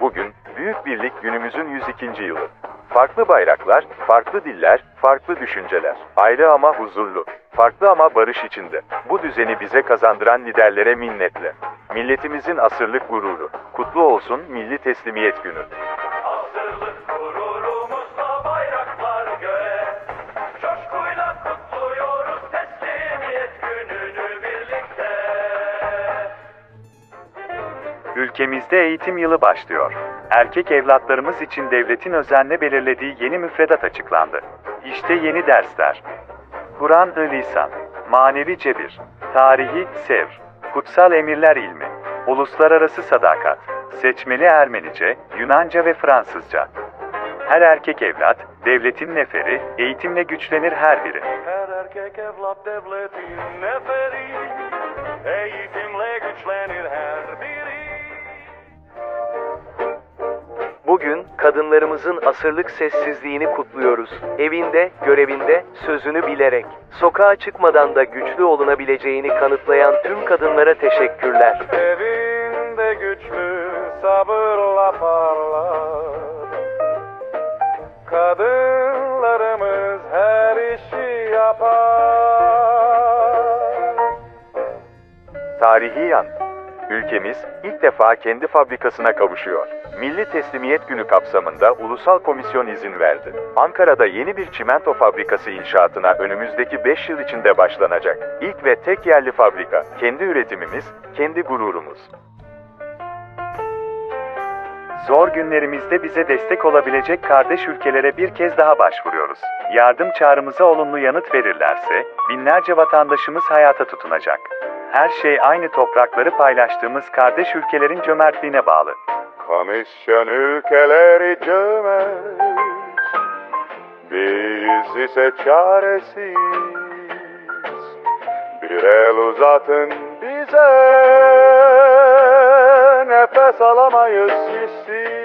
Bugün Büyük Birlik günümüzün 102. yılı. Farklı bayraklar, farklı diller, farklı düşünceler. Ayrı ama huzurlu. Farklı ama barış içinde. Bu düzeni bize kazandıran liderlere minnetle. Milletimizin asırlık gururu. Kutlu olsun Milli Teslimiyet Günü. Ülkemizde eğitim yılı başlıyor. Erkek evlatlarımız için devletin özenle belirlediği yeni müfredat açıklandı. İşte yeni dersler. Kur'an-ı Lisan, Manevi Cebir, Tarihi Sevr, Kutsal Emirler İlmi, Uluslararası Sadakat, Seçmeli Ermenice, Yunanca ve Fransızca. Her erkek evlat, devletin neferi, eğitimle güçlenir her biri. Her erkek evlat devletin neferi Eğitimle Bugün kadınlarımızın asırlık sessizliğini kutluyoruz. Evinde, görevinde, sözünü bilerek. Sokağa çıkmadan da güçlü olunabileceğini kanıtlayan tüm kadınlara teşekkürler. Evinde güçlü sabırla parlar Kadınlarımız her işi yapar Tarihi yan. Ülkemiz ilk defa kendi fabrikasına kavuşuyor. Milli Teslimiyet Günü kapsamında ulusal komisyon izin verdi. Ankara'da yeni bir çimento fabrikası inşaatına önümüzdeki 5 yıl içinde başlanacak. İlk ve tek yerli fabrika. Kendi üretimimiz, kendi gururumuz. Zor günlerimizde bize destek olabilecek kardeş ülkelere bir kez daha başvuruyoruz. Yardım çağrımıza olumlu yanıt verirlerse binlerce vatandaşımız hayata tutunacak. Her şey aynı toprakları paylaştığımız kardeş ülkelerin cömertliğine bağlı. Komisyon ülkeleri cömert Biz ise çaresiz Bir el uzatın bize Nefes alamayız sessiz